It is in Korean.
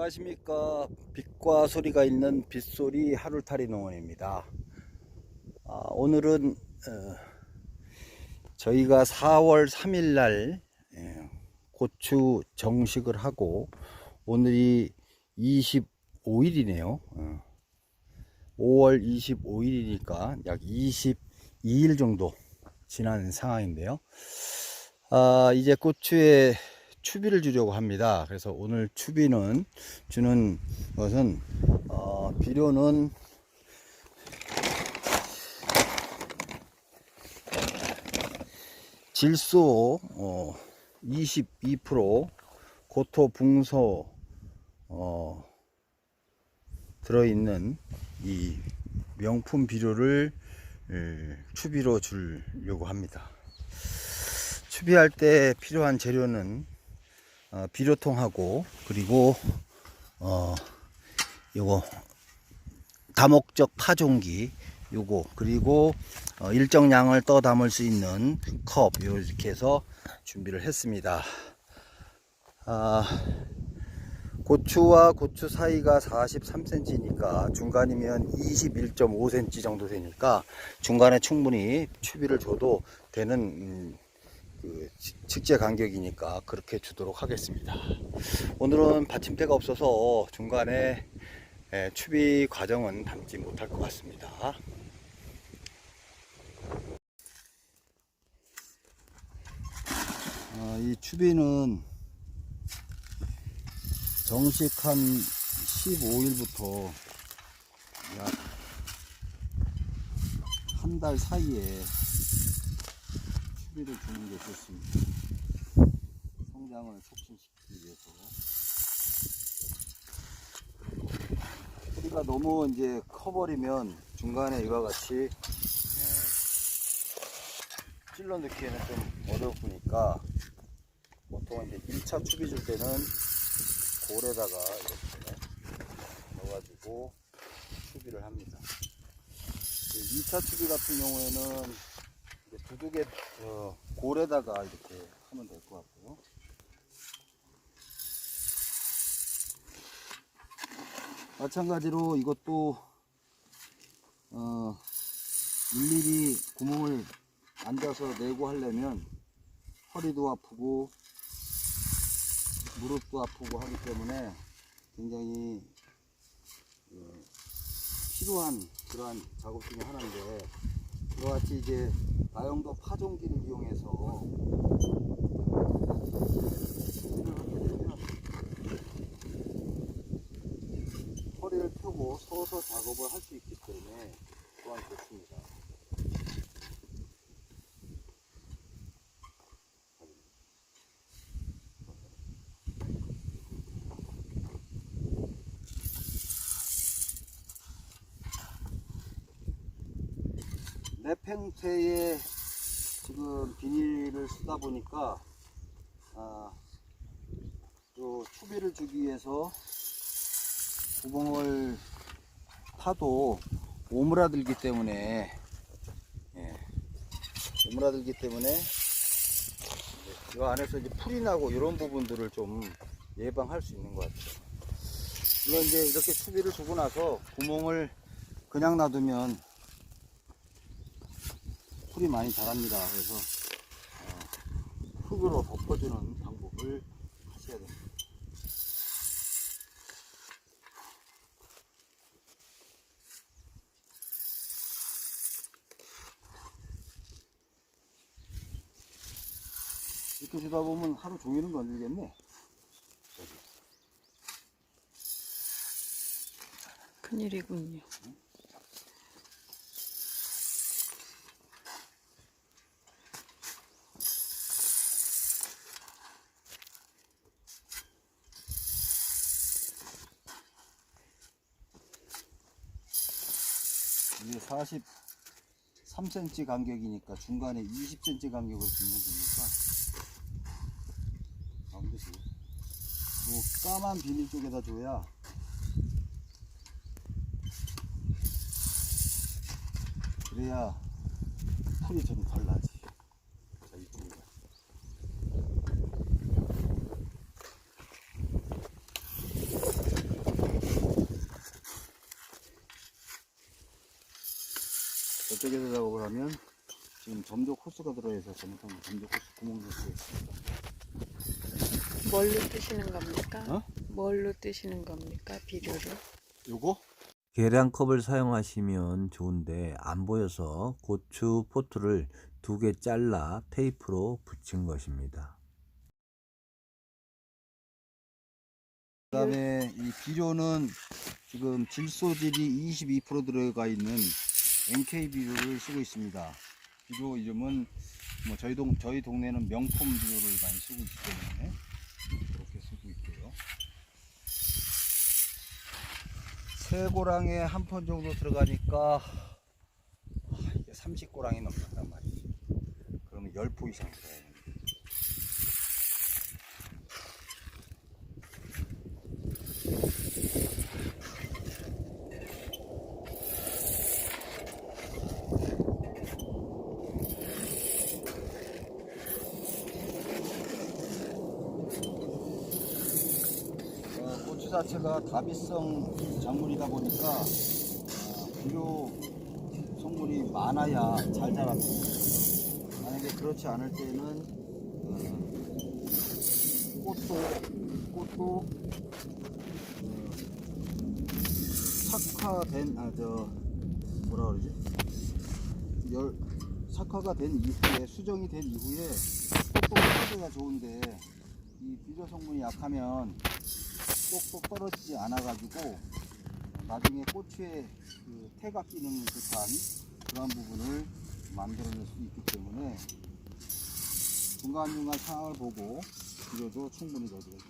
안녕하십니까. 빛과 소리가 있는 빗소리 하루탈이 농원입니다. 아, 오늘은 어, 저희가 4월 3일 날 예, 고추 정식을 하고 오늘이 25일이네요. 5월 25일이니까 약 22일 정도 지난 상황인데요. 아, 이제 고추에 추비를 주려고 합니다. 그래서 오늘 추비는 주는 것은 어, 비료는 질소 어, 22% 고토 붕소 어, 들어있는 이 명품 비료를 에, 추비로 주려고 합니다. 추비할 때 필요한 재료는 어, 비료통하고 그리고 어 요거 다목적 파종기 요거 그리고 어, 일정량을 떠 담을 수 있는 컵 이렇게 해서 준비를 했습니다. 아, 고추와 고추 사이가 43cm니까 중간이면 21.5cm 정도 되니까 중간에 충분히 추비를 줘도 되는 음, 그 직제 간격이니까 그렇게 주도록 하겠습니다. 오늘은 받침대가 없어서 중간에 에, 추비 과정은 담지 못할 것 같습니다. 어, 이 추비는 정식 한 15일부터 약 한 달 사이에 추비를 주는 게 좋습니다. 성장을 촉진시키기 위해서. 뿌리가 너무 이제 커버리면 중간에 이와 같이 예, 찔러 넣기에는 좀 어렵으니까 보통 이제 1차 추비 줄 때는 골에다가 이렇게 넣어가지고 추비를 합니다. 2차 추비 같은 경우에는 두둑에 어, 골에다가 이렇게 하면 될 것 같고요. 마찬가지로 이것도 어, 일일이 구멍을 앉아서 내고 하려면 허리도 아프고 무릎도 아프고 하기 때문에 굉장히 어, 필요한 그러한 작업 중에 하나인데 이와 같이 이제 나용도 파종기를 이용해서 허리를 펴고 서서 작업을 할 수 있기 때문에 또한 좋습니다. 내팽태에 지금 비닐을 쓰다 보니까 아, 또 추비를 주기 위해서 구멍을 파도 오므라들기 때문에 예, 오므라들기 때문에 이 안에서 이제 풀이 나고 이런 부분들을 좀 예방할 수 있는 것 같아요. 물론 이제 이렇게 추비를 주고 나서 구멍을 그냥 놔두면 풀이 많이 자랍니다. 그래서 어, 흙으로 덮어주는 방법을 하셔야 됩니다. 이렇게 주다 보면 하루 종일은 건들겠네. 큰일이군요. 이게 43cm 간격이니까 중간에 20cm 간격으로 두면 되니까. 반드시 요 까만 비닐 쪽에다 줘야 그래야 풀이 좀 덜 나지 자 이쪽에 저쪽에서 작업을 하면 지금 점적 호스가 들어있어 잘못하면 점적 호스 구멍도 들어있습니다. 뭘로 뜨시는 겁니까? 어? 뭘로 뜨시는 겁니까? 비료를? 요거? 계량컵을 사용하시면 좋은데 안 보여서 고추 포트를 두 개 잘라 테이프로 붙인 것입니다. 그 다음에 이 비료는 지금 질소질이 22% 들어가 있는 NK 비료를 쓰고 있습니다. 비료 이름은 뭐 저희 동 저희 동네는 명품 비료를 많이 쓰고 있기 때문에 그렇게 쓰고 있고요. 세 고랑에 한번 정도 들어가니까 아, 이게 30고랑이 넘는단 말이지. 그러면 10포 이상 들어야 됩니다. 어, 자체가 다비성 작물이다 보니까 어, 비료 성분이 많아야 잘 자랍니다. 만약에 그렇지 않을 때는 어, 꽃도 꽃도 어, 착화된 아 저 뭐라 그러지 열 착화가 된 이후에 수정이 된 이후에 꽃도 꽃대가 좋은데 이 비료 성분이 약하면 똑똑 떨어지지 않아 가지고 나중에 고추에 그 태가 끼는 듯한 그러한 부분을 만들어낼 수 있기 때문에 중간중간 상황을 보고 비료도 충분히 넣어줘야 됩니다.